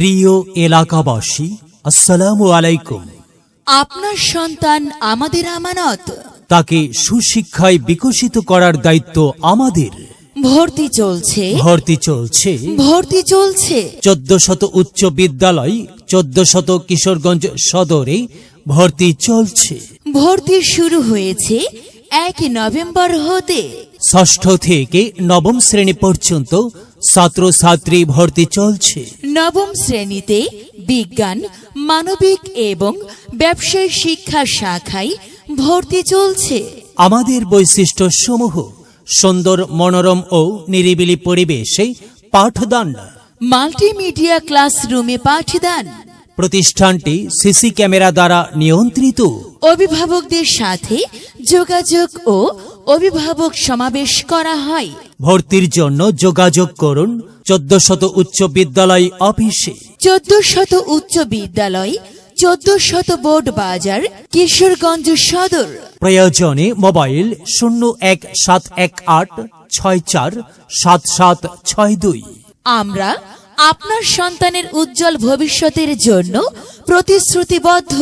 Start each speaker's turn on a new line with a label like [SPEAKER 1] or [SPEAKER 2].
[SPEAKER 1] প্রিয় এলাকাবাসী আসসালামু আলাইকুম।
[SPEAKER 2] আপনার সন্তান আমাদের আমানত।
[SPEAKER 1] তাকে সুশিক্ষায় বিকশিত করার দায়িত্ব আমাদের।
[SPEAKER 2] ভর্তি চলছে।
[SPEAKER 1] ভর্তি চলছে।
[SPEAKER 2] ভর্তি চলছে।
[SPEAKER 1] চোদ্দ শত উচ্চ বিদ্যালয় চোদ্দ শত কিশোরগঞ্জ সদরে ভর্তি চলছে।
[SPEAKER 2] ভর্তি শুরু হয়েছে এক নভেম্বর হতে।
[SPEAKER 1] ষষ্ঠ থেকে নবম শ্রেণি পর্যন্ত ছাত্রছাত্রী ভর্তি চলছে।
[SPEAKER 2] নবম শ্রেণীতে বিজ্ঞান মানবিক এবং ব্যবসায় শিক্ষা শাখায় ভর্তি চলছে।
[SPEAKER 1] আমাদের বৈশিষ্ট্য সমূহ সুন্দর মনোরম ও নিরিবিলি পরিবেশে পাঠদান।
[SPEAKER 2] মাল্টিমিডিয়া ক্লাসরুমে পাঠদান।
[SPEAKER 1] প্রতিষ্ঠানটি সিসি ক্যামেরা দ্বারা নিয়ন্ত্রিত।
[SPEAKER 2] অভিভাবকদের সাথে যোগাযোগ ও অভিভাবক সমাবেশ করা হয়।
[SPEAKER 1] ভর্তির জন্য যোগাযোগ করুন চোদ্দ শত উচ্চ বিদ্যালয় অফিসে।
[SPEAKER 2] চোদ্দ শত উচ্চ বিদ্যালয় চোদ্দ শত বোর্ড বাজার কিশোরগঞ্জ সদর।
[SPEAKER 1] প্রয়োজনে মোবাইল শূন্য এক সাত এক আট ছয় চার সাত সাত ছয় দুই।
[SPEAKER 2] আমরা আপনার সন্তানের উজ্জ্বল ভবিষ্যতের জন্য প্রতিশ্রুতিবদ্ধ।